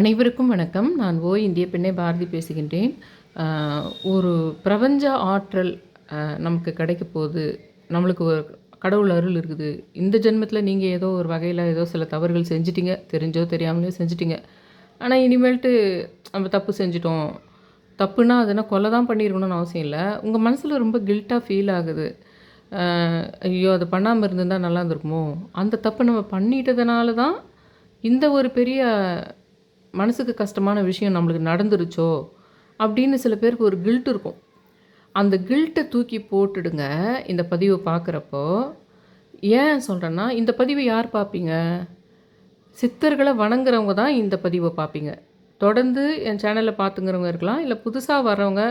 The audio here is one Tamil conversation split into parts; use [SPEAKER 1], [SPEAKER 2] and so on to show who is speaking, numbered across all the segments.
[SPEAKER 1] அனைவருக்கும் வணக்கம். நான் ஓ இந்திய பெண்ணை பாரதி பேசுகின்றேன். ஒரு பிரபஞ்ச ஆற்றல் நமக்கு கிடைக்க போகுது நம்மளுக்கு ஒரு கடவுள் அருள் இருக்குது. இந்த ஜென்மத்தில் நீங்கள் ஏதோ ஒரு வகையில் ஏதோ சில தவறுகள் செஞ்சிட்டிங்க. தெரிஞ்சோ தெரியாமலே செஞ்சிட்டிங்க. ஆனால் இனிமேல்ட்டு நம்ம தப்பு செஞ்சிட்டோம். தப்புனா அதுனா கொலை தான் பண்ணியிருக்கணும்னு அவசியம் இல்லை. உங்கள் மனசில் ரொம்ப கில்ட்டாக ஃபீல் ஆகுது. ஐயோ அது பண்ணாமல் இருந்திருந்தால் நல்லா இருந்திருக்குமோ? அந்த தப்பு நம்ம பண்ணிட்டதுனால தான் இந்த ஒரு பெரிய மனசுக்கு கஷ்டமான விஷயம் நம்மளுக்கு நடந்துருச்சோ அப்படின்னு சில பேருக்கு ஒரு கில்ட் இருக்கும். அந்த கில்ட்டை தூக்கி போட்டுடுங்க இந்த பதிவை பார்க்குறப்போ. ஏன் சொல்கிறேன்னா இந்த பதிவை யார் பார்ப்பீங்க? சித்தர்களை வணங்குறவங்க தான் இந்த பதிவை பார்ப்பீங்க. தொடர்ந்து என் சேனலில் பார்த்துங்கிறவங்க இருக்கலாம் இல்லை புதுசாக வர்றவங்க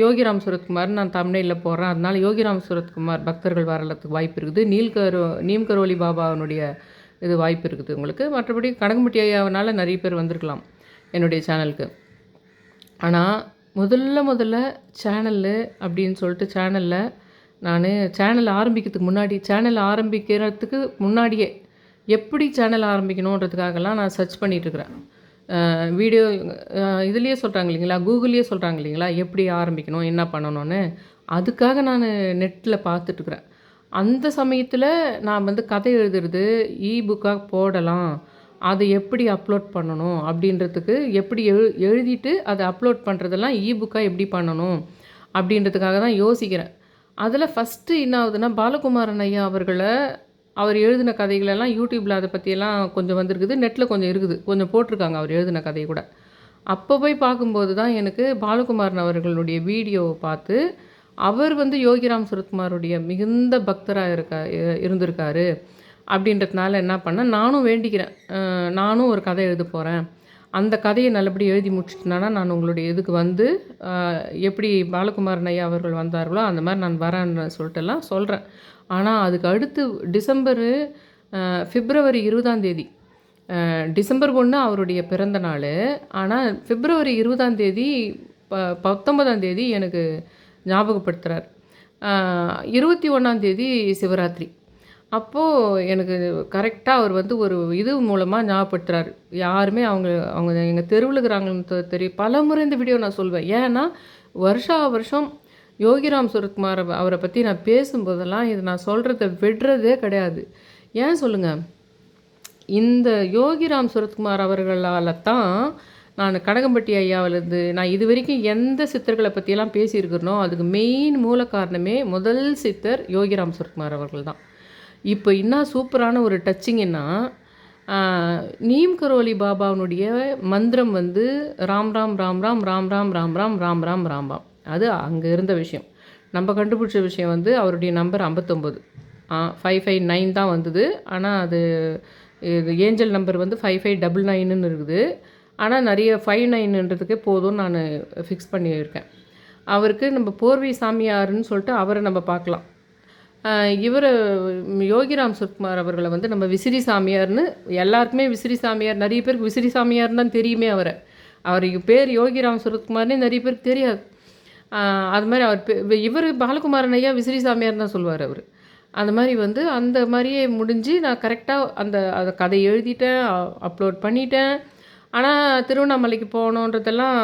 [SPEAKER 1] யோகிராம் சுரத்குமார் நான் தமிழில் போடுறேன் அதனால யோகிராம் சுரத்குமார் பக்தர்கள் வரலத்துக்கு வாய்ப்பு இருக்குது. நீல்கரோ நீம்கரோலி பாபாவினுடைய இது வாய்ப்பு இருக்குது உங்களுக்கு. மற்றபடி கனகம்பட்டி ஐயாவனால் நிறைய பேர் வந்திருக்கலாம் என்னுடைய சேனலுக்கு. ஆனால் முதல்ல முதல்ல சேனலு அப்படின்னு சொல்லிட்டு சேனலில் நான் சேனல் ஆரம்பிக்கிறதுக்கு முன்னாடி சேனல் ஆரம்பிக்கிறதுக்கு முன்னாடியே எப்படி சேனல் ஆரம்பிக்கணுன்றதுக்காகலாம் நான் சர்ச் பண்ணிகிட்ருக்குறேன் வீடியோ இதுலேயே சொல்கிறாங்க இல்லைங்களா? கூகுள்லேயே சொல்கிறாங்க இல்லைங்களா? எப்படி ஆரம்பிக்கணும்? என்ன பண்ணணும்னு? அதுக்காக நான் நெட்டில் பார்த்துட்ருக்குறேன் அந்த சமயத்தில் நான் வந்து கதை எழுதுறது இ புக்காக போடலாம். அதை எப்படி அப்லோட் பண்ணணும் அப்படின்றதுக்கு எப்படி எழு எழுதிட்டு அதை அப்லோட் பண்ணுறதெல்லாம் இ புக்காக எப்படி பண்ணணும் அப்படின்றதுக்காக தான் யோசிக்கிறேன். அதில் ஃபஸ்ட்டு என்ன ஆகுதுன்னா பாலகுமாரன் ஐயா அவர்களை அவர் எழுதின கதைகளெல்லாம் யூடியூப்பில் அதை பற்றியெல்லாம் கொஞ்சம் வந்திருக்குது. நெட்டில் கொஞ்சம் இருக்குது. கொஞ்சம் போட்டிருக்காங்க அவர் எழுதின கதை கூட. அப்போ போய் பார்க்கும்போது தான் எனக்கு பாலகுமாரன் அவர்களுடைய வீடியோவை பார்த்து அவர் வந்து யோகிராம் சுரத்குமாருடைய மிகுந்த பக்தராக இருக்கா இருந்திருக்காரு. அப்படின்றதுனால என்ன பண்ணேன் நானும் வேண்டிக்கிறேன். நானும் ஒரு கதை எழுத போகிறேன் அந்த கதையை நல்லபடி எழுதி முடிச்சிட்டேன்னா நான் உங்களுடைய இதுக்கு வந்து எப்படி பாலகுமாரன் ஐயா அவர்கள் வந்தார்களோ அந்த மாதிரி நான் வரேன்னு சொல்லிட்டுலாம் சொல்கிறேன் ஆனால் அதுக்கு அடுத்து டிசம்பரு பிப்ரவரி இருபதாம் தேதி டிசம்பர் ஒன்று அவருடைய பிறந்த நாள். ஆனால் பிப்ரவரி இருபதாம் தேதி ப பத்தொன்பதாம் தேதி எனக்கு ஞாபகப்படுத்துகிறார் இருபத்தி ஒன்றாம் தேதி சிவராத்திரி. அப்போது எனக்கு கரெக்டாக அவர் வந்து ஒரு இது மூலமாக ஞாபகப்படுத்துகிறார் யாருமே அவங்க அவங்க எங்கள் தெருவில் இருக்கிறாங்கன்னு தெரியும் பல முறை இந்த வீடியோ நான் சொல்வேன். ஏன்னா வருஷா வருஷம் யோகிராம் சுரத்குமார் அவரை பற்றி நான் பேசும்போதெல்லாம் இது நான் சொல்கிறத விடுறதே கிடையாது. ஏன் சொல்லுங்கள் இந்த யோகிராம் சுரத்குமார் அவர்களால் தான் நான் கனகம்பட்டி ஐயாவிலேருந்து நான் இது வரைக்கும் எந்த சித்தர்களை பற்றியெல்லாம் பேசியிருக்கிறனோ அதுக்கு மெயின் மூல காரணமே முதல் சித்தர் யோகிராம் சுரத்குமார் அவர்கள் தான் இப்போ என்ன சூப்பரான ஒரு டச்சிங்கன்னா நீம் கரோலி பாபாவுனுடைய மந்திரம் வந்து ராம் ராம் ராம் ராம் ராம் ராம் ராம் ராம் ராம் ராம் ராம் ராம் அது அங்கே இருந்த விஷயம் நம்ம கண்டுபிடிச்ச விஷயம் வந்து அவருடைய நம்பர் ஐம்பத்தொம்போது ஃபைவ் ஃபைவ் நைன் தான் வந்தது ஆனால் அது இது ஏஞ்சல் நம்பர் வந்து ஃபைவ் ஃபைவ் டபுள் நைனுன்னு இருக்குது ஆனால் நிறைய ஃபைவ் நைன்ன்றதுக்கே போதும் நான் ஃபிக்ஸ் பண்ணியிருக்கேன். அவருக்கு நம்ம போர்வை சாமியாருன்னு சொல்லிட்டு அவரை நம்ம பார்க்கலாம். இவர் யோகிராம் சுக்குமார் அவர்களை வந்து நம்ம விசிறி சாமியார்னு எல்லாருக்குமே விசிறி சாமியார் நிறைய பேருக்கு விசிறி சாமியார்னு தான் தெரியுமே அவரை. அவருக்கு பேர் யோகிராம் சுரத்குமார்னே நிறைய பேருக்கு தெரியாது. அது மாதிரி அவர் இவர் பாலகுமாரன் ஐயா விசிறி சாமியார் தான் சொல்லுவார் அவர். அந்த மாதிரி வந்து அந்த மாதிரியே முடிஞ்சு நான் கரெக்டாக அந்த அதை கதை எழுதிட்டேன் அப்லோட் பண்ணிட்டேன். ஆனால் திருவண்ணாமலைக்கு போகணுன்றதெல்லாம்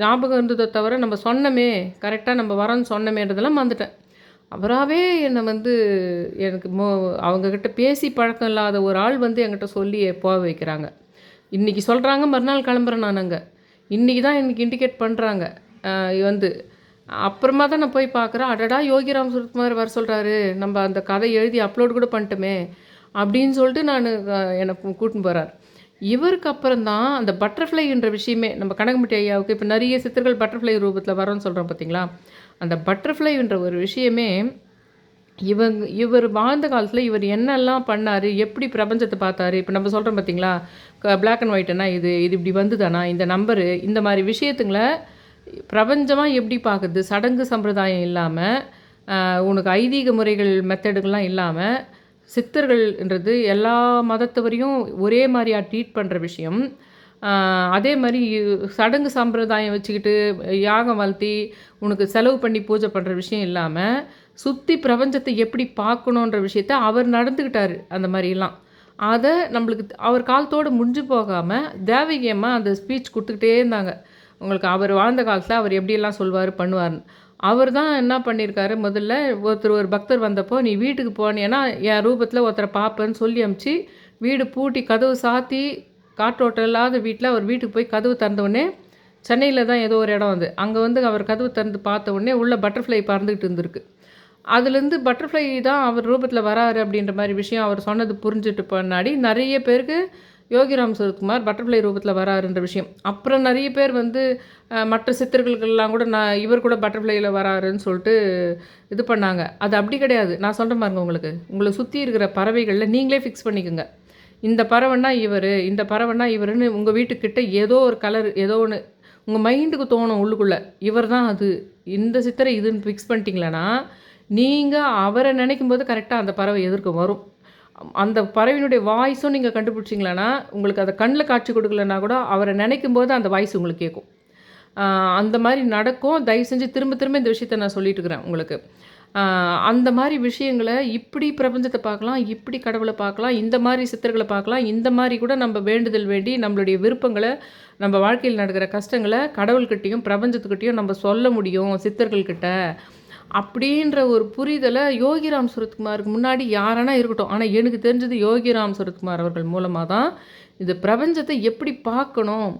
[SPEAKER 1] ஞாபகம் இருந்ததை தவிர நம்ம சொன்னமே கரெக்டாக நம்ம வரோன்னு சொன்னமேன்றதெல்லாம் மறந்துட்டேன். அவராகவே என்னை வந்து எனக்கு மோ அவங்கக்கிட்ட பேசி பழக்கம் இல்லாத ஒரு ஆள் வந்து என்கிட்ட சொல்லி போக வைக்கிறாங்க. இன்றைக்கி சொல்கிறாங்க மறுநாள் கிளம்புறேன் நான் அங்கே. இன்றைக்கி தான் எனக்கு இண்டிகேட் பண்ணுறாங்க வந்து அப்புறமா தான் நான் போய் பார்க்குறேன். அடடா யோகிராம் சுரத்குமார் வர சொல்கிறாரு நம்ம அந்த கதை எழுதி அப்லோட் கூட பண்ணிட்டோமே அப்படின்னு சொல்லிட்டு நான் எனக்கு கூட்டின்னு போகிறார் இவருக்கு அப்புறம் தான் அந்த பட்டர்ஃப்ளைன்ற விஷயமே நம்ம கனகம்பட்டி ஐயாவுக்கு இப்போ நிறைய சித்தர்கள் பட்டர்ஃப்ளை ரூபத்தில் வரோன்னு சொல்கிறோம் பார்த்தீங்களா அந்த பட்டர்ஃப்ளை என்ற ஒரு விஷயமே இவங்க இவர் வாழ்ந்த காலத்தில் இவர் என்னெல்லாம் பண்ணார் எப்படி பிரபஞ்சத்தை பார்த்தாரு இப்போ நம்ம சொல்கிறோம் பார்த்தீங்களா பிளாக் அண்ட் ஒயிட்னா இது இது இப்படி வந்துதானா இந்த நம்பரு இந்த மாதிரி விஷயத்துங்களை பிரபஞ்சமாக எப்படி பார்க்குது? சடங்கு சம்பிரதாயம் இல்லாமல் உனக்கு ஐதீக முறைகள் மெத்தடுகள்லாம் இல்லாமல் சித்தர்கள்ன்றது எல்லா மதத்தவரையும் ஒரே மாதிரியாக ட்ரீட் பண்ணுற விஷயம். அதே மாதிரி சடங்கு சம்பிரதாயம் வச்சுக்கிட்டு யாகம் வளர்த்தி உனக்கு செலவு பண்ணி பூஜை பண்ணுற விஷயம் இல்லாமல் சுற்றி பிரபஞ்சத்தை எப்படி பார்க்கணுன்ற விஷயத்த அவர் நடந்துக்கிட்டார் அந்த மாதிரிலாம். அதை நம்மளுக்கு அவர் காலத்தோடு முடிஞ்சு போகாமல் தேவகியமாக அந்த ஸ்பீச் கொடுத்துக்கிட்டே இருந்தாங்க. உங்களுக்கு அவர் வாழ்ந்த காலத்தில் அவர் எப்படியெல்லாம் சொல்வார் பண்ணுவார்னு அவர் தான் என்ன பண்ணியிருக்காரு முதல்ல ஒருத்தர் ஒரு பக்தர் வந்தப்போ நீ வீட்டுக்கு போனேன்னா என் ரூபத்தில் ஒருத்தரை பார்ப்பேன்னு சொல்லி அமுச்சு வீடு பூட்டி கதவு சாத்தி காற்றோட்டம் இல்லாத வீட்டில் அவர் வீட்டுக்கு போய் கதவு திறந்தவுடனே சென்னையில் தான் ஏதோ ஒரு இடம் வந்து அங்கே வந்து அவர் கதவு திறந்து பார்த்த உடனே உள்ளே பட்டர்ஃப்ளை பறந்துக்கிட்டு இருந்திருக்கு. அதுலேருந்து பட்டர்ஃப்ளை தான் அவர் ரூபத்தில் வராரு அப்படின்ற மாதிரி விஷயம் அவர் சொன்னது புரிஞ்சுட்டு பின்னாடி நிறைய பேருக்கு யோகிராம் சுரத்குமார் பட்டர்ஃப்ளை ரூபத்தில் வராருன்ற விஷயம். அப்புறம் நிறைய பேர் வந்து மற்ற சித்தர்களுக்கெல்லாம் கூட நான் இவர் கூட பட்டர்ஃப்ளையில் வராருன்னு சொல்லிட்டு இது பண்ணாங்க. அது அப்படி கிடையாது. நான் சொல்கிறேன் பாருங்க உங்களுக்கு. உங்களை சுற்றி இருக்கிற பறவைகளில் நீங்களே ஃபிக்ஸ் பண்ணிக்கோங்க. இந்த பறவைன்னா இவர் இந்த பறவைன்னா இவருன்னு உங்கள் வீட்டுக்கிட்ட ஏதோ ஒரு கலர் ஏதோ ஒன்று உங்கள் மைண்டுக்கு தோணும் உள்ளுக்குள்ளே. இவர் தான் அது. இந்த சித்திரை இதுன்னு ஃபிக்ஸ் பண்ணிட்டீங்களன்னா நீங்கள் அவரை நினைக்கும் போது கரெக்டாக அந்த பறவை எதிர்க்க வரும். அந்த பறவையினுடைய வாய்ஸும் நீங்கள் கண்டுபிடிச்சிங்களான்னா உங்களுக்கு அதை கண்ணில் காட்சி கொடுக்கலன்னா கூட அவரை நினைக்கும் போது அந்த வாய்ஸ் உங்களுக்கு கேட்கும். அந்த மாதிரி நடக்கும். தயவு செஞ்சு திரும்ப திரும்ப இந்த விஷயத்த நான் சொல்லிட்டு இருக்கிறேன் உங்களுக்கு. அந்த மாதிரி விஷயங்களை இப்படி பிரபஞ்சத்தை பார்க்கலாம் இப்படி கடவுளை பார்க்கலாம் இந்த மாதிரி சித்தர்களை பார்க்கலாம் இந்த மாதிரி கூட நம்ம வேண்டுதல் வேண்டி நம்மளுடைய விருப்பங்களை நம்ம வாழ்க்கையில் நடக்கிற கஷ்டங்களை கடவுள்கிட்டையும் பிரபஞ்சத்துக்கிட்டையும் நம்ம சொல்ல முடியும் சித்தர்கள்கிட்ட. அப்படின்ற ஒரு புரிதலை யோகிராம் சுரத்குமாருக்கு முன்னாடி யாரானா இருக்கட்டும். ஆனால் எனக்கு தெரிஞ்சது யோகிராம் சுரத்குமார் அவர்கள் மூலமாக தான் இது பிரபஞ்சத்தை எப்படி பார்க்கணும்?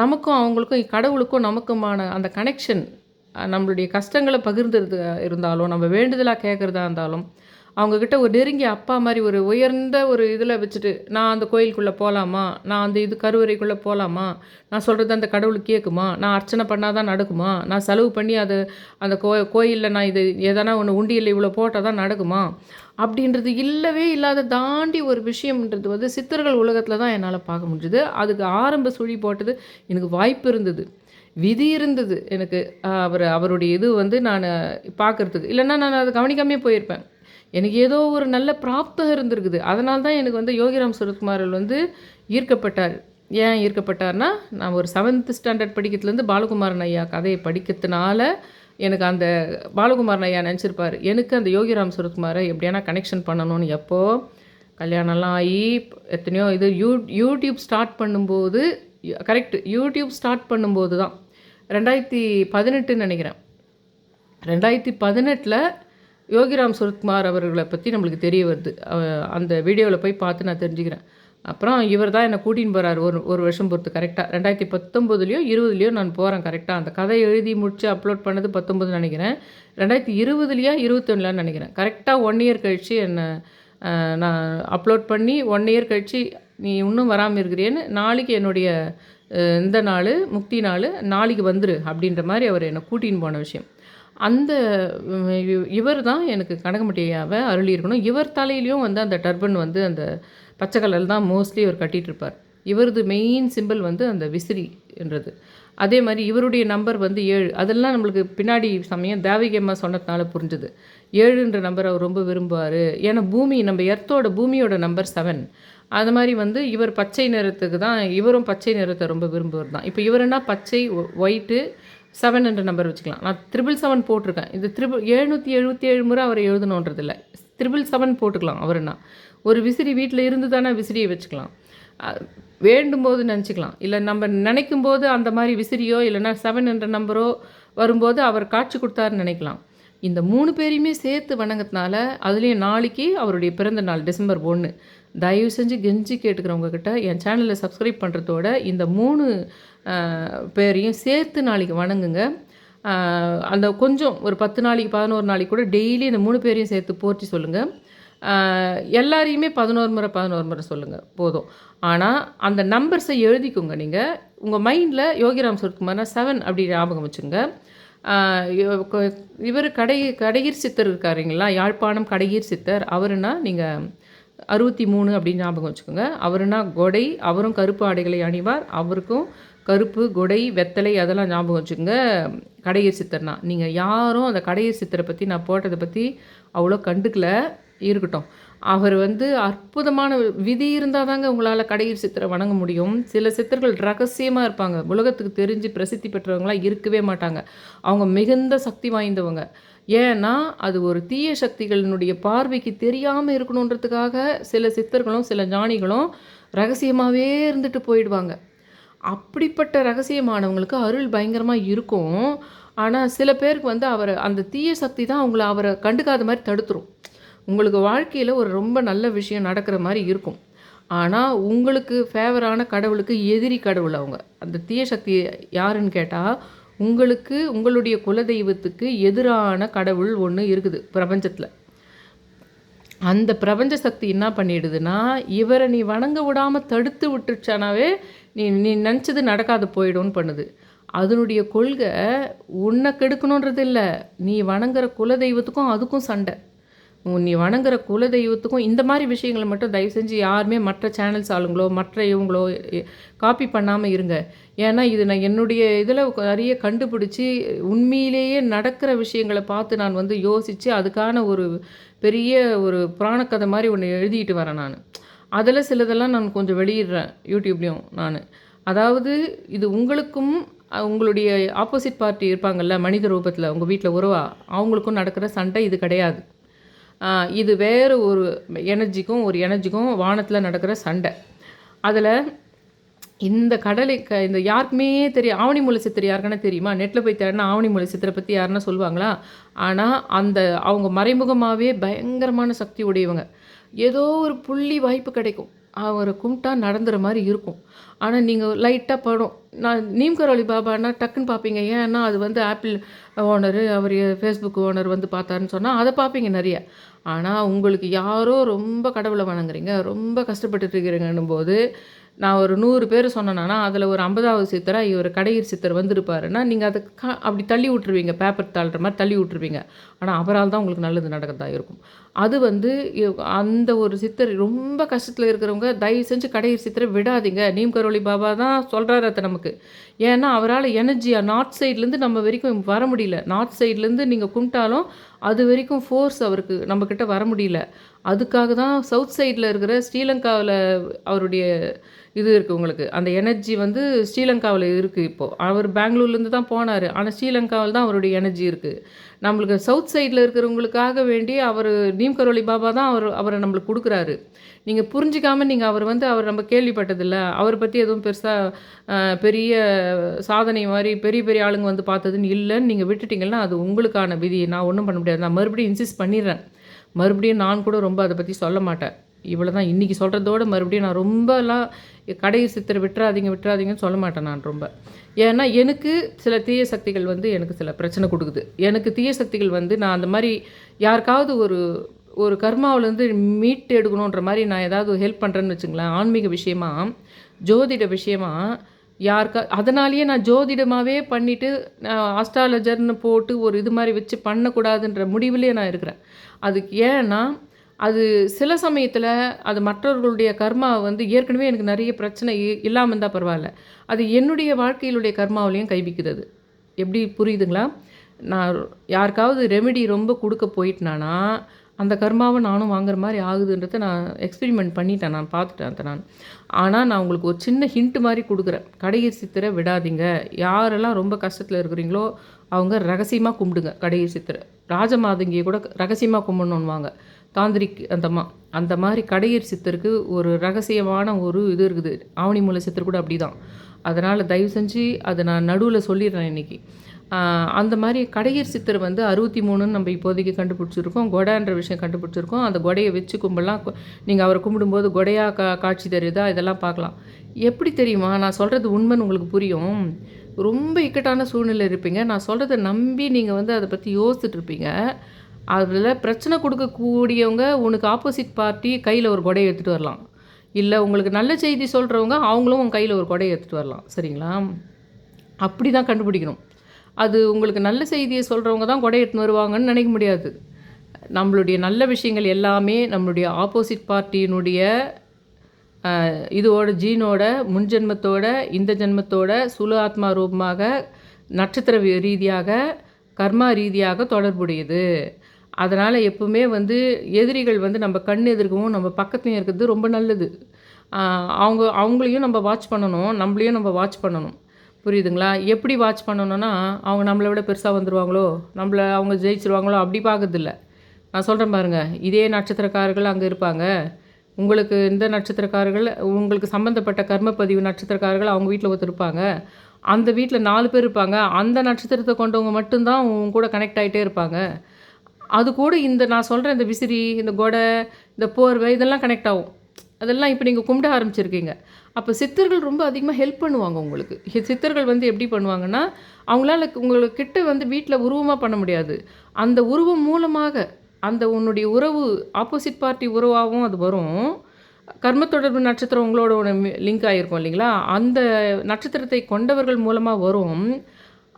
[SPEAKER 1] நமக்கும் அவங்களுக்கும் கடவுளுக்கும் நமக்குமான அந்த கனெக்ஷன் நம்மளுடைய கஷ்டங்களை பகிர்ந்துறது இருந்தாலும் நம்ம வேண்டுதலாக கேட்குறதா இருந்தாலும் அவங்கக்கிட்ட ஒரு நெருங்கிய அப்பா மாதிரி ஒரு உயர்ந்த ஒரு இதில் வச்சுட்டு நான் அந்த கோயிலுக்குள்ளே போகலாமா நான் அந்த இது கருவறைக்குள்ளே போகலாமா நான் சொல்கிறது அந்த கடவுள் கேட்குமா நான் அர்ச்சனை பண்ணால் தான் நடக்குமா? நான் செலவு பண்ணி அது அந்த கோ கோயிலில் நான் இது எதனா ஒன்று உண்டியில் இவ்வளோ போட்டால் தான் நடக்குமா? அப்படின்றது இல்லவே இல்லாத தாண்டி ஒரு விஷயம்ன்றது வந்து சித்தர்கள் உலகத்தில் தான் என்னால் பார்க்க முடிஞ்சுது. அதுக்கு ஆரம்ப சுழி போட்டது எனக்கு வாய்ப்பு இருந்தது. விதி இருந்தது எனக்கு. அவர் அவருடைய இது வந்து நான் பார்க்குறதுக்கு. இல்லைன்னா நான் அதை கவனிக்காமே போயிருப்பேன். எனக்கு ஏதோ ஒரு நல்ல பிராப்தம் இருந்திருக்குது. அதனால தான் எனக்கு வந்து யோகிராம் சுரத்குமார் வந்து ஈர்க்கப்பட்டார். ஏன் ஈர்க்கப்பட்டார்னா நான் ஒரு செவன்த் ஸ்டாண்டர்ட் படிக்கிறதுலேருந்து பாலகுமாரன் ஐயா கதையை படிக்கிறதுனால எனக்கு அந்த பாலகுமாரன் ஐயா நினச்சிருப்பார். எனக்கு அந்த யோகிராம் சுரத்குமாரை எப்படியானா கனெக்ஷன் பண்ணணும்னு எப்போது கல்யாணம்லாம் ஆகி எத்தனையோ இது யூ யூடியூப் ஸ்டார்ட் பண்ணும்போது கரெக்ட் யூடியூப் ஸ்டார்ட் பண்ணும்போது தான். ரெண்டாயிரத்தி பதினெட்டுன்னு நினைக்கிறேன். ரெண்டாயிரத்தி பதினெட்டில் யோகிராம் சுரத்குமார் அவர்களை பற்றி நம்மளுக்கு தெரிய வருது. அந்த வீடியோவில் போய் பார்த்து நான் தெரிஞ்சுக்கிறேன். அப்புறம் இவர் தான் என்னை கூட்டின்னு போகிறார் ஒரு ஒரு வருஷம் பொறுத்து கரெக்டாக ரெண்டாயிரத்தி பத்தொம்போதுலையோ இருபதுலையோ நான் போகிறேன் கரெக்டாக அந்த கதை எழுதி முடித்து அப்லோட் பண்ணது பத்தொம்பது நினைக்கிறேன். ரெண்டாயிரத்தி இருபதுலையா இருபத்தொன்னுலான்னு நினைக்கிறேன். கரெக்டாக ஒன் இயர் கழித்து என்னை நான் அப்லோட் பண்ணி ஒன் இயர் கழித்து நீ இன்னும் வராமல் இருக்கிறியேன்னு நாளைக்கு என்னுடைய இந்த நாள் முக்தி நாள் நாளைக்கு வந்துரு அப்படின்ற மாதிரி அவர் என்னை கூட்டின்னு போன விஷயம். அந்த இவர் தான் எனக்கு கனகமட்டி ஐயாவை அருளியிருக்கணும். இவர் தலையிலையும் வந்து அந்த டர்பன் வந்து அந்த பச்சை கலர் தான் மோஸ்ட்லி அவர் கட்டிகிட்ருப்பார் இருப்பார். இவரது மெயின் சிம்பிள் வந்து அந்த விசிறி என்றது அதே மாதிரி இவருடைய நம்பர் வந்து ஏழு. அதெல்லாம் நம்மளுக்கு பின்னாடி சமயம் தேவகி அம்மா சொன்னதுனால புரிஞ்சுது. ஏழுன்ற நம்பர் அவர் ரொம்ப விரும்புவார். ஏன்னா பூமி நம்ம எர்த்தோட பூமியோட நம்பர் செவன் அது மாதிரி வந்து இவர் பச்சை நிறத்துக்கு தான் இவரும் பச்சை நிறத்தை ரொம்ப விரும்புவார் தான் இப்போ இவர் என்ன பச்சை ஒயிட்டு செவன் என்ற நம்பர் வச்சுக்கலாம். நான் த்ரிபிள் செவன் போட்டிருக்கேன். இது த்ரிபிள் எழுநூற்றி எழுபத்தி ஏழு முறை அவர் எழுதணுன்றது இல்லை த்ரிபிள் செவன் போட்டுக்கலாம் அவருன்னா. ஒரு விசிறி வீட்டில் இருந்து தானே விசிறியை வச்சுக்கலாம். வேண்டும் போது நினச்சிக்கலாம். இல்லை நம்ம நினைக்கும் போது அந்த மாதிரி விசிறியோ இல்லைன்னா செவன் என்ற நம்பரோ வரும்போது அவர் காட்சி கொடுத்தாருன்னு நினைக்கலாம். இந்த மூணு பேரையுமே சேர்த்து வணங்கத்தினால அதுலேயும் நாளைக்கு அவருடைய பிறந்த நாள் டிசம்பர் ஒன்று தயவு செஞ்சு கெஞ்சி கேட்டுக்கிறவங்கக்கிட்ட என் சேனலை சப்ஸ்கிரைப் பண்ணுறதோட இந்த மூணு பேரையும் சேர்த்து நாளைக்கு வணங்குங்க. அந்த கொஞ்சம் ஒரு பத்து நாளைக்கு பதினோரு நாளைக்கு கூட டெய்லி இந்த மூணு பேரையும் சேர்த்து போற்றி சொல்லுங்கள் எல்லாரையுமே பதினோரு முறை பதினோரு முறை சொல்லுங்கள் போதும். ஆனால் அந்த நம்பர்ஸை எழுதிக்கோங்க நீங்கள் உங்கள் மைண்டில் யோகிராம் சுரத்குமார்னா செவன் அப்படி ஞாபகம் வச்சுங்க. இவர் கடை கடையீர் சித்தர் இருக்காருங்களா யாழ்ப்பாணம் கடையீர் சித்தர். அவருன்னா நீங்கள் அறுபத்தி மூணு அப்படின்னு ஞாபகம் வச்சுக்கோங்க. அவருன்னா கொடை அவரும் கருப்பு ஆடைகளை அணிவார் அவருக்கும் கருப்பு கொடை வெத்தலை அதெல்லாம் ஞாபகம் வச்சுக்கோங்க. கடையீர் சித்தர்னா. நீங்கள் யாரும் அந்த கடையீர் சித்தரை பற்றி நான் போட்டதை பற்றி அவ்வளோ கண்டுக்கல. இருக்கட்டும். அவர் வந்து அற்புதமான விதி இருந்தால் தாங்க உங்களால் கடையில் சித்தரை வணங்க முடியும். சில சித்தர்கள் ரகசியமாக இருப்பாங்க. உலகத்துக்கு தெரிஞ்சு பிரசித்தி பெற்றவங்களாம் இருக்கவே மாட்டாங்க. அவங்க மிகுந்த சக்தி வாய்ந்தவங்க. ஏன்னா அது ஒரு தீய சக்திகளினுடைய பார்வைக்கு தெரியாமல் இருக்கணுன்றதுக்காக சில சித்தர்களும் சில ஞானிகளும் ரகசியமாகவே இருந்துட்டு போயிடுவாங்க. அப்படிப்பட்ட ரகசியமானவங்களுக்கு அருள் பயங்கரமாக இருக்கும். ஆனால் சில பேருக்கு வந்து அவர் அந்த தீய சக்தி தான் அவங்கள அவரை கண்டுக்காத மாதிரி தடுத்துரும். உங்களுக்கு வாழ்க்கையில் ஒரு ரொம்ப நல்ல விஷயம் நடக்கிற மாதிரி இருக்கும். ஆனால் உங்களுக்கு ஃபேவரான கடவுளுக்கு எதிரி கடவுள் அவங்க. அந்த தீய சக்தி யாருன்னு கேட்டால் உங்களுக்கு உங்களுடைய குலதெய்வத்துக்கு எதிரான கடவுள் ஒன்று இருக்குது பிரபஞ்சத்தில். அந்த பிரபஞ்ச சக்தி என்ன பண்ணிடுதுன்னா இவரை நீ வணங்க விடாமல் தடுத்து விட்டுருச்சானாவே நீ நீ நினச்சது நடக்காது போயிடும்னு பண்ணுது. அதனுடைய கொள்கை உன்னை கெடுக்கணுன்றது இல்லை. நீ வணங்குற குலதெய்வத்துக்கும் அதுக்கும் சண்டை. நீ வணங்குற குலதெய்வத்துக்கும் இந்த மாதிரி விஷயங்களை மட்டும் தயவு செஞ்சு யாருமே மற்ற சேனல்ஸ் ஆளுங்களோ மற்ற இவங்களோ காப்பி பண்ணாமல் இருங்க. ஏன்னா இது நான் என்னுடைய இதில் நிறைய கண்டுபிடிச்சி உண்மையிலேயே நடக்கிற விஷயங்களை பார்த்து நான் வந்து யோசித்து அதுக்கான ஒரு பெரிய ஒரு புராணக்கதை மாதிரி ஒன்று எழுதிட்டு வரேன் நான். அதில் சிலதெல்லாம் நான் கொஞ்சம் வெளியிடுறேன் யூடியூப்லேயும் நான். அதாவது இது உங்களுக்கும் உங்களுடைய ஆப்போசிட் பார்ட்டி இருப்பாங்கல்ல மனித ரூபத்தில் உங்கள் வீட்டில் உறவா அவங்களுக்கும் நடக்கிற சண்டை இது கிடையாது. இது வேறு ஒரு எனர்ஜிக்கும் ஒரு எனர்ஜிக்கும் வானத்தில் நடக்கிற சண்டை. அதில் இந்த கடலை க இந்த யாருக்குமே தெரியும் ஆவணி மூலை சித்திரை யாருக்கான தெரியுமா? நெட்டில் போய் தேடினா ஆவணி மூல சித்திரை பற்றி யாருன்னா சொல்லுவாங்களா? ஆனால் அந்த அவங்க மறைமுகமாகவே பயங்கரமான சக்தி உடையவங்க. ஏதோ ஒரு புள்ளி வாய்ப்பு கிடைக்கும். அவரை கும்பிட்டா நடந்துற மாதிரி இருக்கும். ஆனால் நீங்கள் லைட்டாக படும் நான் நீம்கரோலி பாபான்னா டக்குன்னு பார்ப்பீங்க ஏன்னா அது வந்து ஆப்பிள் ஓனரு அவர் ஃபேஸ்புக் ஓனர் வந்து பார்த்தாருன்னு சொன்னால் அதை பார்ப்பீங்க நிறைய. ஆனால் உங்களுக்கு யாரோ ரொம்ப கடவுளை வணங்குறீங்க ரொம்ப கஷ்டப்பட்டுட்டு இருக்கிறீங்கன்னும் போது நான் ஒரு நூறு பேர் சொன்னேன்னா அதில் ஒரு ஐம்பதாவது சித்தராக இவர் கடையீர் சித்தர் வந்திருப்பாருன்னா நீங்கள் அதை க அப்படி தள்ளி விட்டுருவீங்க. பேப்பர் தாழ்கிற மாதிரி தள்ளி விட்டுருவீங்க. ஆனால் அவரால் தான் உங்களுக்கு நல்லது நடக்கிறதா இருக்கும். அது வந்து அந்த ஒரு சித்தர் ரொம்ப கஷ்டத்தில் இருக்கிறவங்க தயவு செஞ்சு கடையீர் சித்தரை விடாதீங்க. நீம் கரோலி பாபா தான் சொல்கிறாரு அதை நமக்கு. ஏன்னா அவரால் எனர்ஜியாக நார்த் சைட்லேருந்து நம்ம வரைக்கும் வர முடியல. நார்த் சைட்லேருந்து நீங்கள் கும்பிட்டாலும் அது வரைக்கும் ஃபோர்ஸ் அவருக்கு நம்மக்கிட்ட வர முடியல. அதுக்காக தான் சவுத் சைடில் இருக்கிற ஸ்ரீலங்காவில் அவருடைய இது இருக்குது உங்களுக்கு. அந்த எனர்ஜி வந்து ஸ்ரீலங்காவில் இருக்குது இப்போது அவர் பெங்களூர்லேருந்து தான் போனார். ஆனால் ஸ்ரீலங்காவில் தான் அவருடைய எனர்ஜி இருக்குது நம்மளுக்கு சவுத் சைடில் இருக்கிறவங்களுக்காக வேண்டி அவர் நீம் கரோலி பாபா தான் அவர் அவரை நம்மளுக்கு கொடுக்குறாரு. நீங்கள் புரிஞ்சிக்காமல் நீங்கள் அவர் வந்து அவர் நம்ம கேள்விப்பட்டதில்ல. அவரை பற்றி எதுவும் பெருசாக பெரிய சாதனை மாதிரி பெரிய பெரிய ஆளுங்க வந்து பார்த்ததுன்னு இல்லைன்னு நீங்கள் விட்டுட்டிங்கன்னா அது உங்களுக்கான விதி. நான் ஒன்றும் பண்ண முடியாது. நான் மறுபடியும் இன்சிஸ்ட் பண்ணிடுறேன். மறுபடியும் நான் கூட ரொம்ப அதை பற்றி சொல்ல மாட்டேன். இவ்வளோ தான் இன்றைக்கி சொல்கிறதோட மறுபடியும் நான் ரொம்பலாம் கடையை சித்திரை விட்டுறாதீங்க விட்டுறாதீங்கன்னு சொல்ல மாட்டேன் நான் ரொம்ப. ஏன்னா எனக்கு சில தீய சக்திகள் வந்து எனக்கு சில பிரச்சனை கொடுக்குது. எனக்கு தீய சக்திகள் வந்து நான் அந்த மாதிரி யாருக்காவது ஒரு ஒரு கர்மாவிலேருந்து மீட் எடுக்கணுன்ற மாதிரி நான் ஏதாவது ஹெல்ப் பண்ணுறேன்னு வச்சுங்களேன். ஆன்மீக விஷயமா ஜோதிட விஷயமா யாருக்கா அதனாலேயே நான் ஜோதிடமாகவே பண்ணிவிட்டு ஆஸ்ட்ராலஜர்னு போட்டு ஒரு இது மாதிரி வச்சு பண்ணக்கூடாதுன்ற முடிவிலே நான் இருக்கிறேன். அதுக்கு ஏன்னா அது சில சமயத்தில் அது மற்றவர்களுடைய கர்மா வந்து ஏற்கனவே எனக்கு நிறைய பிரச்சனை இல்லாமல் இருந்தால் பரவாயில்ல. அது என்னுடைய வாழ்க்கையிலுடைய கர்மாவிலையும் கைவிக்குது அது. எப்படி புரியுதுங்களா? நான் யாருக்காவது ரெமெடி ரொம்ப கொடுக்க போயிட்டேனானா அந்த கர்மாவை நானும் வாங்குற மாதிரி ஆகுதுன்றதை நான் எக்ஸ்பெரிமெண்ட் பண்ணிட்டேன் நான் பார்த்துட்டேன் அதை நான். ஆனால் நான் உங்களுக்கு ஒரு சின்ன ஹிண்ட் மாதிரி கொடுக்குறேன். கடையீர் சித்திரை விடாதீங்க. யாரெல்லாம் ரொம்ப கஷ்டத்தில் இருக்கிறீங்களோ அவங்க ரகசியமாக கும்பிடுங்க. கடையீர் சித்திரை. ராஜமாதங்கியை கூட ரகசியமாக கும்பிடணுன்னுவாங்க தாந்திரிக் அந்தம்மா அந்த மாதிரி கடையீர் சித்தருக்கு ஒரு ரகசியமான ஒரு இது இருக்குது. ஆவணி மூலை சித்தர் கூட அப்படி தான் அதனால் தயவு செஞ்சு அதை நான் நடுவில் சொல்லிடுறேன் இன்றைக்கி அந்த மாதிரி கடையர் சித்தர் வந்து அறுபத்தி மூணுன்னு நம்ம இப்போதைக்கு கண்டுபிடிச்சிருக்கோம். கொடைன்ற விஷயம் கண்டுபிடிச்சிருக்கோம். அந்த கொடையை வச்சு கும்பலாம். நீங்கள் அவரை கும்பிடும்போது கொடையாக கா காட்சி தருதா? இதெல்லாம் பார்க்கலாம். எப்படி தெரியுமா? நான் சொல்கிறது உண்மைன்னு உங்களுக்கு புரியும். ரொம்ப இக்கட்டான சூழ்நிலை இருப்பீங்க. நான் சொல்கிறத நம்பி நீங்கள் வந்து அதை பற்றி யோசிச்சுட்டு இருப்பீங்க. அதில் பிரச்சனை கொடுக்கக்கூடியவங்க உனக்கு ஆப்போசிட் பார்ட்டி கையில் ஒரு கொடையை எடுத்துகிட்டு வரலாம். இல்லை உங்களுக்கு நல்ல செய்தி சொல்கிறவங்க அவங்களும் உங்கள் கையில் ஒரு கொடையை எடுத்துகிட்டு வரலாம். சரிங்களா? அப்படி தான் கண்டுபிடிக்கணும். அது உங்களுக்கு நல்ல செய்தியை சொல்கிறவங்க தான் கொடை எடுத்துன்னு வருவாங்கன்னு நினைக்க முடியாது. நம்மளுடைய நல்ல விஷயங்கள் எல்லாமே நம்மளுடைய ஆப்போசிட் பார்ட்டியினுடைய இதோட ஜீனோட முன் ஜென்மத்தோட இந்த ஜென்மத்தோட சுழு ஆத்மா ரூபமாக நட்சத்திர ரீதியாக கர்மா ரீதியாக தொடர்புடையது. அதனால் எப்பவுமே வந்து எதிரிகள் வந்து நம்ம கண் எதிர்க்கவும் நம்ம பக்கத்துலையும் இருக்கிறது ரொம்ப நல்லது. அவங்க அவங்களையும் நம்ம வாட்ச் பண்ணணும் நம்மளையும் நம்ம வாட்ச் பண்ணணும். புரியுதுங்களா? எப்படி வாட்ச் பண்ணணும்னா அவங்க நம்மளை விட பெருசாக வந்துடுவாங்களோ நம்மளை அவங்க ஜெயிச்சிருவாங்களோ அப்படி பார்க்கறதில்ல. நான் சொல்கிறேன் பாருங்க இதே நட்சத்திரக்காரர்கள் அங்கே இருப்பாங்க. உங்களுக்கு இந்த நட்சத்திரக்காரர்கள் உங்களுக்கு சம்மந்தப்பட்ட கர்மப்பதிவு நட்சத்திரக்காரர்கள் அவங்க வீட்டில் ஒருத்தர் இருப்பாங்க. அந்த வீட்டில் நாலு பேர் இருப்பாங்க. அந்த நட்சத்திரத்தை கொண்டவங்க மட்டும்தான் உங்க கூட கனெக்ட் ஆகிட்டே இருப்பாங்க. அது கூட இந்த நான் சொல்கிறேன் இந்த விசிறி இந்த கொடை இந்த போர்வை இதெல்லாம் கனெக்ட் ஆகும். அதெல்லாம் இப்போ நீங்கள் கும்பிட ஆரம்பிச்சிருக்கீங்க. அப்போ சித்தர்கள் ரொம்ப அதிகமாக ஹெல்ப் பண்ணுவாங்க உங்களுக்கு. சித்தர்கள் வந்து எப்படி பண்ணுவாங்கன்னா அவங்களால உங்களுக்கு கிட்ட வந்து வீட்டில் உருவமாக பண்ண முடியாது. அந்த உருவம் மூலமாக அந்த உன்னுடைய உறவு ஆப்போசிட் பார்ட்டி உறவாகவும் அது வரும். கர்ம தொடர்பு நட்சத்திரம் உங்களோட லிங்க் ஆகிருக்கும் இல்லைங்களா? அந்த நட்சத்திரத்தை கொண்டவர்கள் மூலமாக வரும்.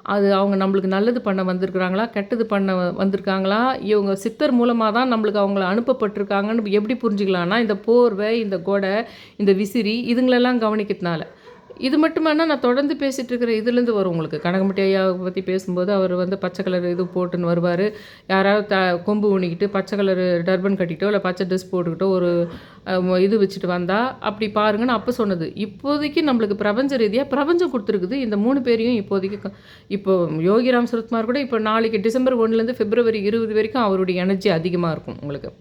[SPEAKER 1] அது அவங்க நம்மளுக்கு நல்லது பண்ண வந்திருக்கிறாங்களா கெட்டது பண்ண வ- வந்திருக்காங்களா? இவங்க சித்தர் மூலமாக தான் நம்மளுக்கு அவங்கள அனுப்பப்பட்டிருக்காங்கன்னு எப்படி புரிஞ்சுக்கலாம்னா இந்த போர்வை இந்த கொடை இந்த விசிறி இதுங்களெல்லாம் கவனிக்கிறதுனால. இது மட்டுமானா நான் தொடர்ந்து பேசிகிட்டு இருக்கிற இதுலேருந்து வரும் உங்களுக்கு. கனகம்பட்டி ஐயாவை பற்றி பேசும்போது அவர் வந்து பச்சை கலர் இது போட்டுன்னு வருவார். யாராவது த கொம்பு ஊனிக்கிட்டு பச்சை கலர் டர்பன் கட்டிக்கிட்டோ இல்லை பச்சை ட்ரெஸ் போட்டுக்கிட்டோ ஒரு இது வச்சுட்டு வந்தால் அப்படி பாருங்கன்னு அப்போ சொன்னது. இப்போதைக்கு நம்மளுக்கு பிரபஞ்ச ரீதியாக பிரபஞ்சம் கொடுத்துருக்குது. இந்த மூணு பேரையும் இப்போதைக்கு இப்போ யோகிராம் சுரத்குமார் கூட இப்போ நாளைக்கு டிசம்பர் ஒன்றுலேருந்து பிப்ரவரி இருபது வரைக்கும் அவருடைய எனர்ஜி அதிகமாக இருக்கும் உங்களுக்கு.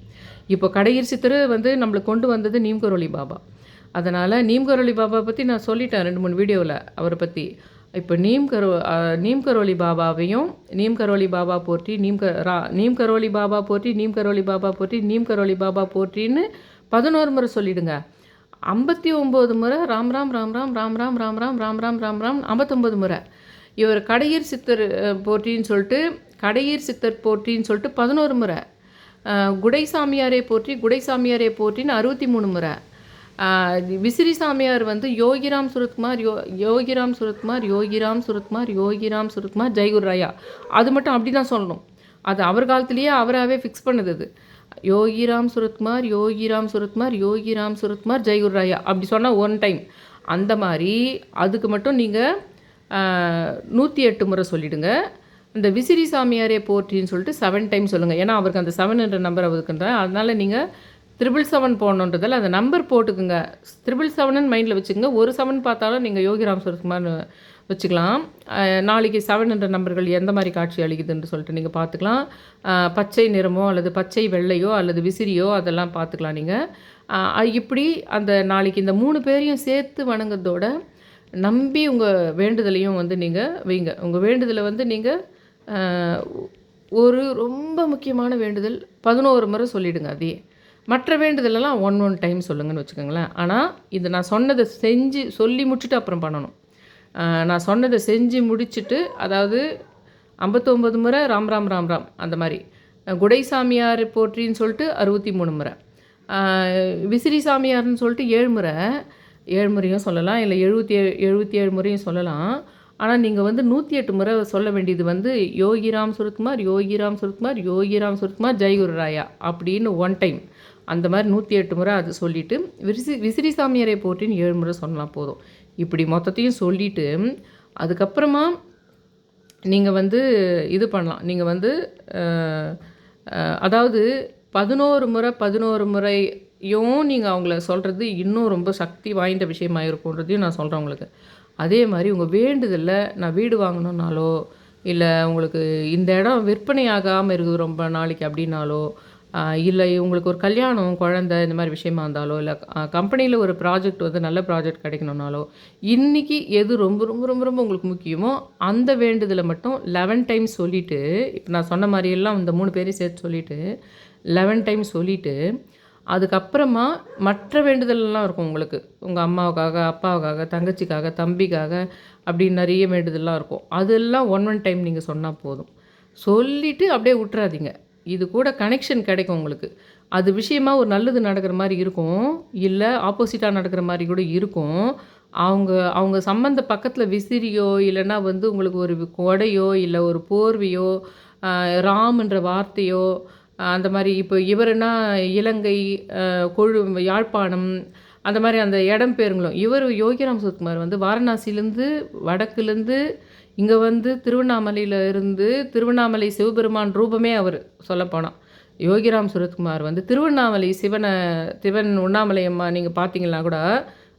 [SPEAKER 1] இப்போ கடையீர் சித்தர் வந்து நம்மளுக்கு கொண்டு வந்தது நீம்கரோலி பாபா. அதனால் நீம்கரோலி பாபா பற்றி நான் சொல்லிட்டேன் ரெண்டு மூணு வீடியோவில் அவரை பற்றி இப்போ நீம் கரோ நீம் கரோலி பாபாவையும் நீம் கரோலி பாபா போற்றி நீம் க ரா நீம் கரோலி பாபா போற்றி நீம் கரோலி பாபா போற்றி நீம் கரோலி பாபா போற்றின்னு பதினோரு முறை சொல்லிடுங்க ஐம்பத்தி ஒம்பது முறை ராம் ராம் ராம் ராம் ராம் ராம் ராம் ராம் ராம் ராம் ராம் ராம் ஐம்பத்தொம்பது முறை இவர் கடையீர் சித்தர் போற்றின்னு சொல்லிட்டு கடையீர் சித்தர் போற்றின்னு சொல்லிட்டு பதினோரு முறை குடை சாமியாரே போற்றி குடை சாமியாரே போற்றின்னு அறுபத்தி மூணு முறை விசிறி சாமியார் வந்து யோகிராம் சுரத்குமார் யோ யோகிராம் சுரத்குமார் யோகிராம் சுரத்குமார் யோகிராம் சுரத்குமார் ஜெய்குர் ராயா அது மட்டும் அப்படி தான் சொல்லணும். அது அவர் காலத்திலேயே அவராகவே ஃபிக்ஸ் பண்ணுது அது யோகிராம் சுரத்குமார் யோகிராம் சுரத்குமார் யோகிராம் சுரத்குமார் ஜெய்குர் ராயா அப்படி சொன்னால் ஒன் டைம் அந்த மாதிரி அதுக்கு மட்டும் நீங்கள் நூற்றி எட்டு முறை சொல்லிடுங்க. இந்த விசிறி சாமியாரே போற்றின்னு சொல்லிட்டு செவன் டைம் சொல்லுங்கள் ஏன்னா அவருக்கு அந்த செவன் என்ற நம்பர் அவருக்குன்ற அதனால் நீங்கள் த்ரிபிள் செவன் போடணுன்றதால அந்த நம்பர் போட்டுக்குங்க. த்ரிபிள் செவனுன்னு மைண்டில் வச்சுக்கோங்க. ஒரு செவன் பார்த்தாலும் நீங்கள் யோகிராம் சுரத்குமார்னு வச்சுக்கலாம். நாளைக்கு செவன் என்ற நம்பர்கள் எந்த மாதிரி காட்சி அளிக்குதுன்னு சொல்லிட்டு நீங்கள் பார்த்துக்கலாம். பச்சை நிறமோ அல்லது பச்சை வெள்ளையோ அல்லது விசிறியோ அதெல்லாம் பார்த்துக்கலாம் நீங்கள் இப்படி அந்த நாளைக்கு இந்த மூணு பேரையும் சேர்த்து வணங்குறதோட நம்பி உங்கள் வேண்டுதலையும் வந்து நீங்கள் வைங்க. உங்கள் வேண்டுதலை வந்து நீங்கள் ஒரு ரொம்ப முக்கியமான வேண்டுதல் பதினோரு முறை சொல்லிவிடுங்க அதே மற்ற வேண்டுதலெல்லாம் ஒன் ஒன் டைம் சொல்லுங்கன்னு வச்சுக்கோங்களேன். ஆனால் இது நான் சொன்னதை செஞ்சு சொல்லி முடிச்சுட்டு அப்புறம் பண்ணணும். நான் சொன்னதை செஞ்சு முடிச்சுட்டு அதாவது ஐம்பத்தொம்பது முறை ராம் ராம் ராம் ராம் அந்த மாதிரி. குடைசாமியார் குடை சாமியார் போற்றின்னு சொல்லிட்டு அறுபத்தி மூணு முறை விசிறி சாமியார்னு சொல்லிட்டு ஏழு முறை. ஏழு முறையும் சொல்லலாம் இல்லை எழுபத்தி ஏழு எழுபத்தி ஏழு முறையும் சொல்லலாம். ஆனால் நீங்கள் வந்து நூற்றி எட்டு முறை சொல்ல வேண்டியது வந்து யோகிராம் சுரத்குமார் யோகிராம் சுரத்குமார் யோகிராம் சுரத்குமார் ஜெய்குரு ராயா அப்படின்னு ஒன் டைம் அந்த மாதிரி நூற்றி எட்டு முறை அது சொல்லிவிட்டு விசிறி விசிறி சாமியாரை போட்டின்னு ஏழு முறை சொன்னால் போதும். இப்படி மொத்தத்தையும் சொல்லிவிட்டு அதுக்கப்புறமா நீங்கள் வந்து இது பண்ணலாம். நீங்கள் வந்து அதாவது பதினோரு முறை பதினோரு முறையும் நீங்கள் அவங்கள சொல்கிறது இன்னும் ரொம்ப சக்தி வாய்ந்த விஷயமாக இருக்குன்றதையும் நான் சொல்கிறேன் உங்களுக்கு. அதே மாதிரி உங்கள் வேண்டுதலில் நான் வீடு வாங்கணுன்னாலோ இல்லை உங்களுக்கு இந்த இடம் விற்பனை ஆகாமல் இருக்குது ரொம்ப நாளைக்கு அப்படின்னாலோ இல்லை உங்களுக்கு ஒரு கல்யாணம் குழந்தை இந்த மாதிரி விஷயமா இருந்தாலோ இல்லை கம்பெனியில் ஒரு ப்ராஜெக்ட் வந்து நல்ல ப்ராஜெக்ட் கிடைக்கணும்னாலோ இன்றைக்கி எது ரொம்ப ரொம்ப ரொம்ப ரொம்ப உங்களுக்கு முக்கியமோ அந்த வேண்டுதலை மட்டும் லெவன் டைம் சொல்லிவிட்டு இப்போ நான் சொன்ன மாதிரியெல்லாம் இந்த மூணு பேரையும் சேர்த்து சொல்லிவிட்டு லெவன் டைம் சொல்லிவிட்டு அதுக்கப்புறமா மற்ற வேண்டுதலெல்லாம் இருக்கும் உங்களுக்கு. உங்கள் அம்மாவுக்காக அப்பாவுக்காக தங்கச்சிக்காக தம்பிக்காக அப்படின்னு நிறைய வேண்டுதல்லாம் இருக்கும். அதெல்லாம் ஒன் ஒன் டைம் நீங்கள் சொன்னால் போதும். சொல்லிவிட்டு அப்படியே விட்டுறாதீங்க. இது கூட கனெக்ஷன் கிடைக்கும் உங்களுக்கு. அது விஷயமா ஒரு நல்லது நடக்கிற மாதிரி இருக்கும் இல்லை ஆப்போசிட்டாக நடக்கிற மாதிரி கூட இருக்கும். அவங்க அவங்க சம்மந்த பக்கத்தில் விசிறியோ இல்லைன்னா வந்து உங்களுக்கு ஒரு கொடையோ இல்லை ஒரு போர்வையோ ராம்ன்ற வார்த்தையோ அந்த மாதிரி இப்போ இவருன்னா இலங்கை கொழு யாழ்ப்பாணம் அந்த மாதிரி அந்த இடம் பேருங்களும். இவர் யோகிராம் சுத்குமார் வந்து வாரணாசிலேருந்து வடக்குலேருந்து இங்கே வந்து திருவண்ணாமலையில் இருந்து திருவண்ணாமலை சிவபெருமான் ரூபமே அவர் சொல்லப்போனால் யோகிராம் சுரத்குமார் வந்து திருவண்ணாமலை சிவனை சிவன் உண்ணாமலை அம்மா நீங்கள் பார்த்தீங்கன்னா கூட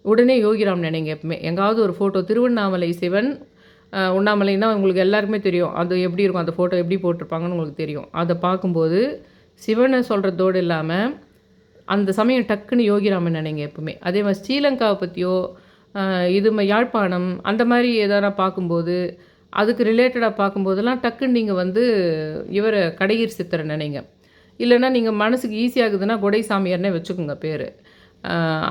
[SPEAKER 1] உடனே யோகிராம் நினைங்க எப்பவுமே. எங்காவது ஒரு ஃபோட்டோ திருவண்ணாமலை சிவன் உண்ணாமலைன்னா உங்களுக்கு எல்லாருக்குமே தெரியும். அது எப்படி இருக்கும் அந்த ஃபோட்டோ எப்படி போட்டிருப்பாங்கன்னு உங்களுக்கு தெரியும். அதை பார்க்கும்போது சிவனை சொல்கிறதோடு இல்லாமல் அந்த சமயம் டக்குன்னு யோகிராமன் நினைங்க எப்பவுமே. அதே மாதிரி ஸ்ரீலங்காவை பற்றியோ இது யாழ்ப்பாணம் அந்த மாதிரி எதனா பார்க்கும்போது அதுக்கு ரிலேட்டடாக பார்க்கும்போதெல்லாம் டக்குன்னு நீங்கள் வந்து இவரை கடையீர் சித்தரை நினைங்க. இல்லைன்னா நீங்கள் மனசுக்கு ஈஸியாகுதுன்னா கொடை சாமியார்னே வச்சுக்கோங்க பேர்.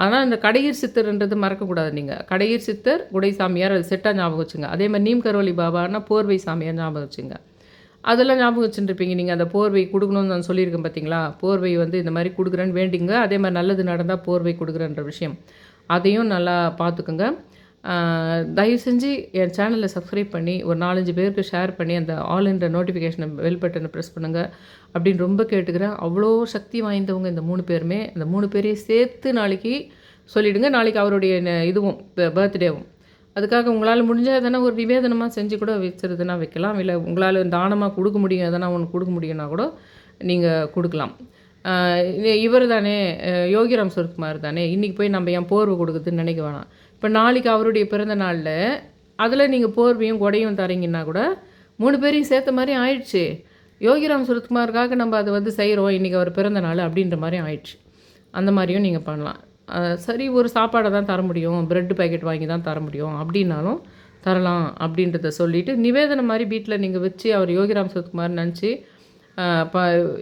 [SPEAKER 1] ஆனால் இந்த கடையீர் சித்தர்ன்றது மறக்கக்கூடாது நீங்கள் கடையீர் சித்தர் குடை சாமியார் அது செட்டாக ஞாபகம் வச்சுங்க. அதே மாதிரி நீம் கரோலி பாபான்னா போர்வை சாமியார் ஞாபகம் வச்சுங்க. அதெல்லாம் ஞாபகம் வச்சுருப்பீங்க நீங்கள் அந்த போர்வை கொடுக்கணும்னு நான் சொல்லியிருக்கேன் பார்த்தீங்களா போர்வை வந்து இந்த மாதிரி கொடுக்குறேன்னு வேண்டிங்க. அதே மாதிரி நல்லது நடந்தால் போர்வை கொடுக்குறேன்ற விஷயம். அதையும் நல்லா பார்த்துக்குங்க தயவு செஞ்சு என் சேனலை சப்ஸ்கிரைப் பண்ணி ஒரு நாலஞ்சு பேருக்கு ஷேர் பண்ணி அந்த ஆல் என்ற நோட்டிஃபிகேஷனை வெல் பட்டனை ப்ரெஸ் பண்ணுங்கள் அப்படின்னு ரொம்ப கேட்டுக்கிறேன். அவ்வளோ சக்தி வாய்ந்தவங்க இந்த மூணு பேருமே. இந்த மூணு பேரையும் சேர்த்து நாளைக்கு சொல்லிவிடுங்க நாளைக்கு அவருடைய ந- இதுவும் பர்த்டேவும் அதுக்காக உங்களால் முடிஞ்சால் எதனா ஒரு நிவேதனமாக செஞ்சு கூட வச்சுருதுன்னா வைக்கலாம். இல்லை உங்களால் தானமாக கொடுக்க முடியும் எதனா ஒன்று கொடுக்க முடியும்னா கூட நீங்கள் கொடுக்கலாம். இவர் தானே யோகிராம் சுரத்குமார் தானே இன்றைக்கி போய் நம்ம ஏன் போர்வை கொடுக்குதுன்னு நினைக்க வேணாம். இப்போ நாளைக்கு அவருடைய பிறந்த நாளில் அதில் நீங்கள் போர்வையும் கொடையும் தரீங்கன்னா கூட மூணு பேரையும் சேர்த்த மாதிரி ஆயிடுச்சு. யோகிராம் சுரத்குமாருக்காக நம்ம அதை வந்து செய்கிறோம் இன்றைக்கி அவர் பிறந்த நாள் அப்படின்ற மாதிரி ஆயிடுச்சு. அந்த மாதிரியும் நீங்கள் பண்ணலாம். சரி ஒரு சாப்பாடை தான் தர முடியும் ப்ரெட் பாக்கெட் வாங்கி தான் தர முடியும் அப்படின்னாலும் தரலாம் அப்படின்றத சொல்லிவிட்டு நிவேதனம் மாதிரி வீட்டில் நீங்கள் வச்சு அவர் யோகிராம் சுரத்குமார் நினச்சி இப்போ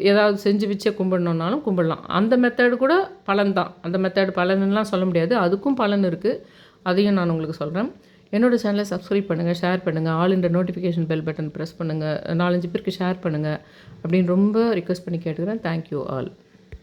[SPEAKER 1] ஏதாவது செஞ்சு வச்சே கும்பிடணுன்னாலும் கும்பிடலாம். அந்த மெத்தடு கூட பலன் தான். அந்த மெத்தடு பலன்லாம் சொல்ல முடியாது. அதுக்கும் பலன் இருக்குது அதையும் நான் உங்களுக்கு சொல்கிறேன் என்னோட சேனலை சப்ஸ்கிரைப் பண்ணுங்கள் ஷேர் பண்ணுங்கள் ஆல் இந்த நோட்டிஃபிகேஷன் பெல் பட்டன் ப்ரெஸ் பண்ணுங்கள் நாலஞ்சு பேருக்கு ஷேர் பண்ணுங்கள் அப்படின்னு ரொம்ப ரிக்வெஸ்ட் பண்ணி கேட்டுக்கிறேன். Thank you all